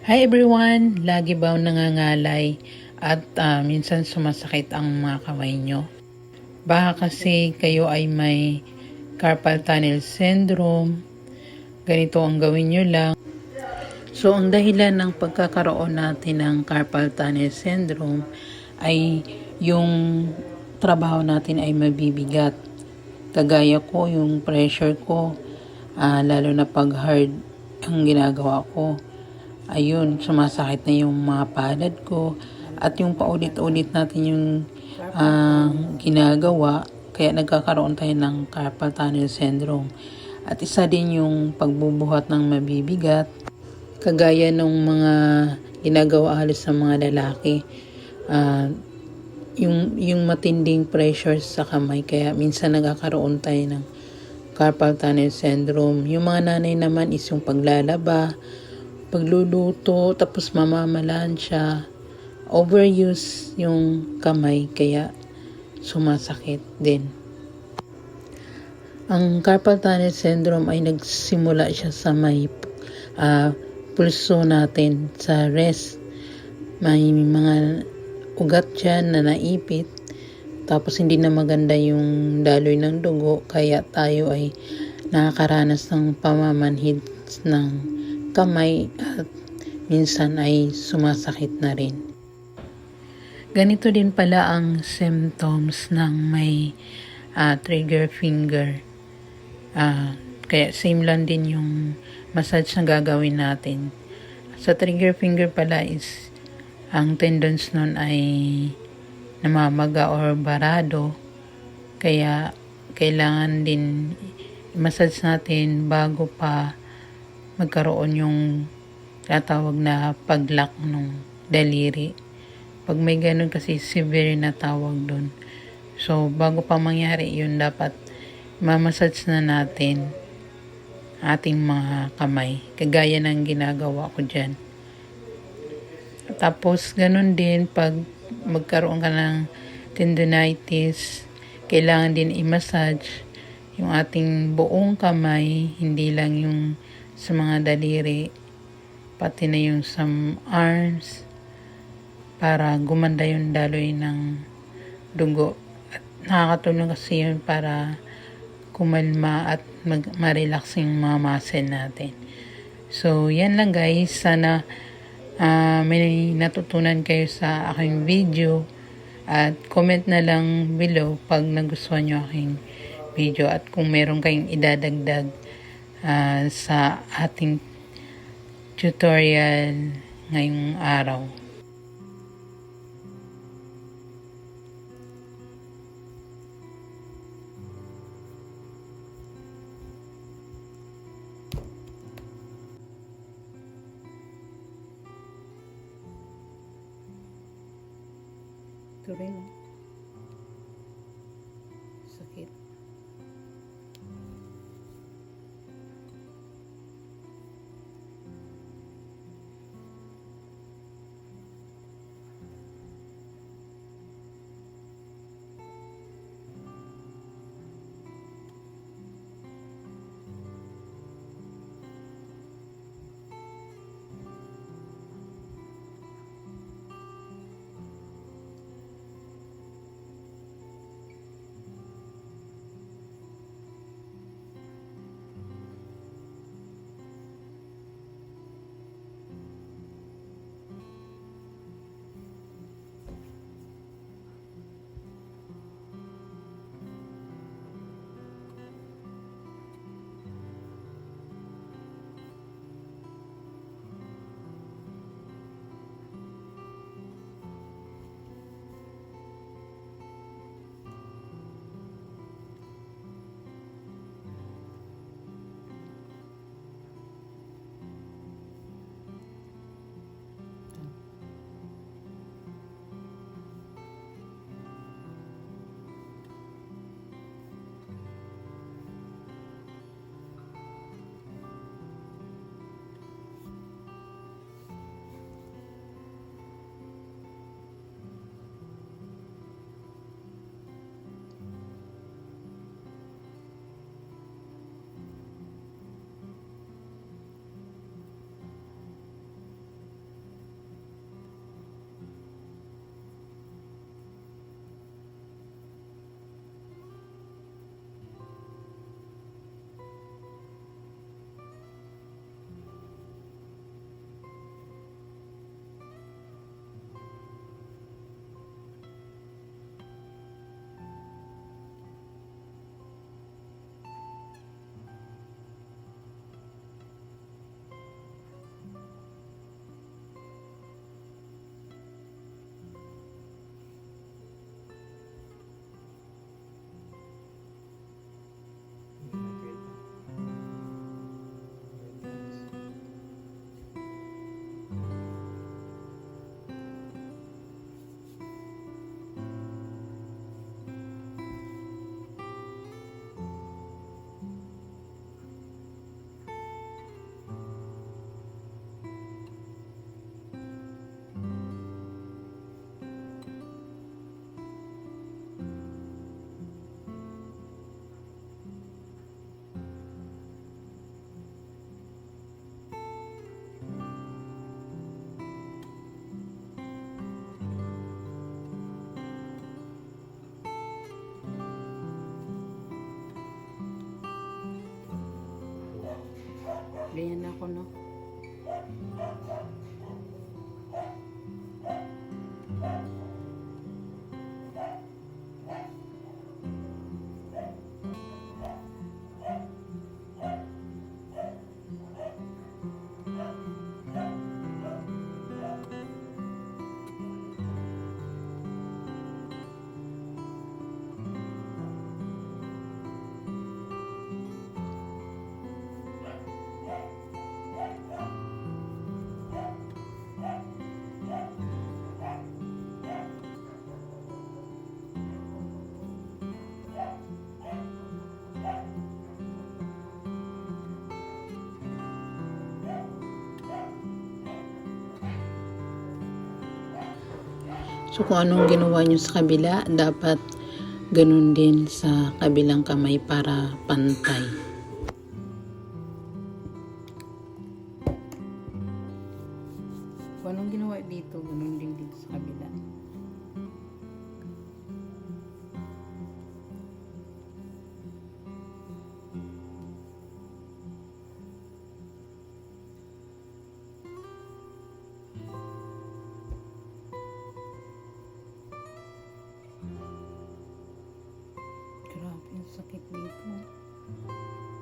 Hi everyone! Lagi ba nangangalay at ah, minsan sumasakit ang mga kamay nyo? Baka kasi kayo ay may carpal tunnel syndrome. Ganito ang gawin nyo lang. So, ang dahilan ng pagkakaroon natin ng carpal tunnel syndrome ay yung trabaho natin ay mabibigat. Kagaya ko, yung pressure ko, ah, lalo na pag hard ang ginagawa ko. Ayun, sumasakit na yung mga palad ko at yung paulit-ulit natin yung ah, ginagawa kaya nagkakaroon tayo ng carpal tunnel syndrome. At isa din yung pagbubuhat ng mabibigat kagaya ng mga ginagawa halos sa mga lalaki. Ah, yung, yung matinding pressure sa kamay kaya minsan nagkakaroon tayo ng carpal tunnel syndrome. Yung mga nanay naman is yung paglalaba, pagluluto, tapos mamamalan siya. Overuse yung kamay kaya sumasakit din. Ang carpal tunnel syndrome ay nagsimula siya sa may ah, pulso natin sa rest. May mga ugat dyan na naipit. Tapos hindi na maganda yung daloy ng dugo kaya tayo ay nakakaranas ng pamamanhid ng kamay at minsan ay sumasakit na rin. Ganito din pala ang symptoms ng may ah, trigger finger. Ah, kaya same lang din yung massage na gagawin natin. Sa trigger finger pala is ang tendons nun ay namamaga or barado. Kaya kailangan din massage natin bago pa magkaroon yung tatawag na paglock ng daliri. Pag may ganun kasi severe na tawag doon. So, bago pa mangyari yun, dapat mamassage na natin ating mga kamay. Kagaya ng ginagawa ko dyan. Tapos, ganun din pag magkaroon ka ng tendonitis, kailangan din i-massage yung ating buong kamay, hindi lang yung sa mga daliri, pati na yung sa arms, para gumanda yung daloy ng dugo. At nakakatulong kasi yun para kumalma at mag- ma-relax yung mga muscle natin. So, yan lang guys. Sana ah, may natutunan kayo sa aking video. At comment na lang below pag nagustuhan nyo aking video. At kung meron kayong idadagdag ah, sa ating tutorial ngayong araw. Ito Ganyan ako, no? So kung anong ginawa nyo sa kabila, dapat ganun din sa kabilang kamay para pantay. Kung anong ginawa dito, ganun din dito sa kabila. Grabe, ang sakit dito.